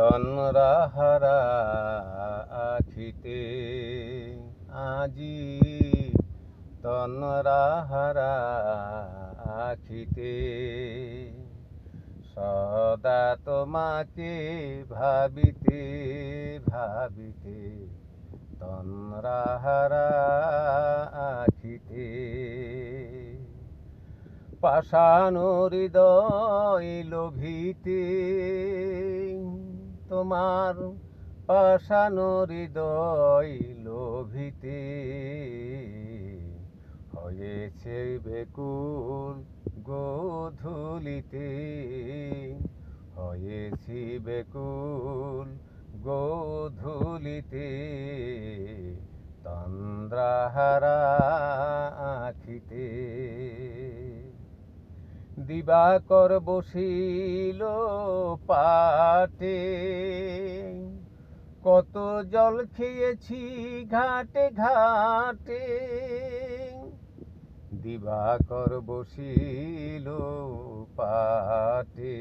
তন্রা হারা আখিতে। আজি তন্রা হারা আখিতে। সদা তোমাকে ভাবিতে ভাবিতে তন্রা হারা আখিতে। পাষাণ হৃদয় লোভিতে তোমার পাষাণ হৃদয় লোভিতে। হয়েছে বেকুল গোধূলিতে। হয়েছি বেকুল গোধূলিতে। তন্দ্রাহারা আখিতে। দিবাকর বসিল পাটে। কত জল খেয়েছি ঘাটে ঘাটে। দিবাকর বসিল পাটে।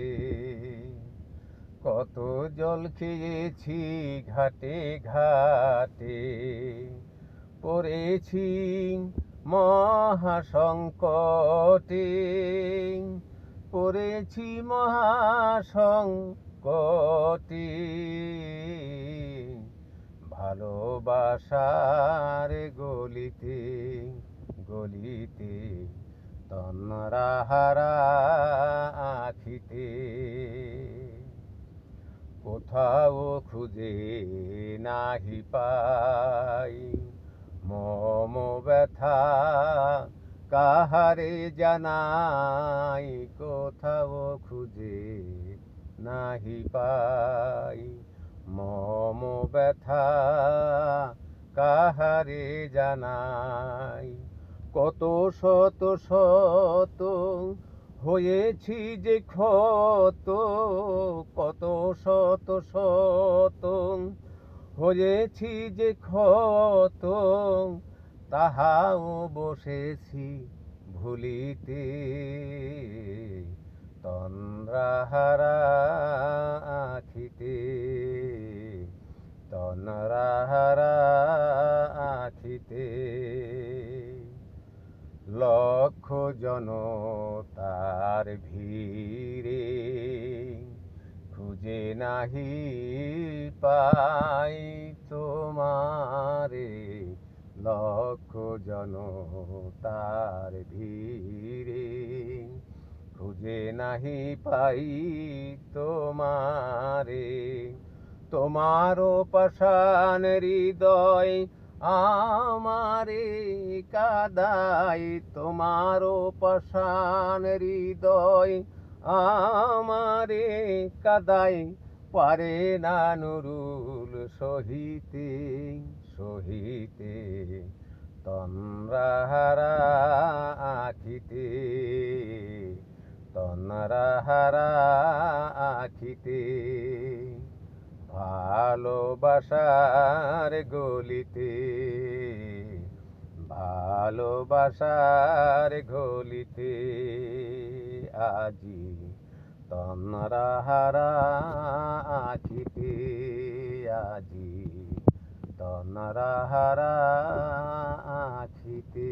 কত জল খেয়েছি ঘাটে ঘাটে। পড়েছি মহাসংকটে পড়েছি মহাসংকটে। ভালোবাসার গলিতে গলিতে তন্রাহারা আখিতে কোথাও খুঁজে নাহি পাই মম ব্যথা কাহারে জানাই, কোথাও খুঁজে নাহি পাই। মম ব্যথা কাহারে জানাই? কত শত শত হয়েছি যে ক্ষত, কত শত শত হয়েছি যে ক্ষত, তাহাও বসেছি ভুলিতে তন্দ্রাহারা আখিতে তন্দ্রাহারা আখিতে লক্ষ জনতার ভিড়ে খুঁজে নাহি পাই তোমারে। লক্ষ জনতার ভিড়ে। খুঁজে নাহি পাই তোমারে। তোমারও পাষাণ হৃদয় আমারে কাদাই তোমারও পাষাণ হৃদয় আমারে কাদাই পারে না নুরুল সহিতে সহিতে তন্রাহারা আখিতে তন্রাহারা আখিতে ভালোবাসার গলিতে ভালোবাসার গলিতে আজি তন্রাহারা আখিতে আজি তন্রাহারা আখিতে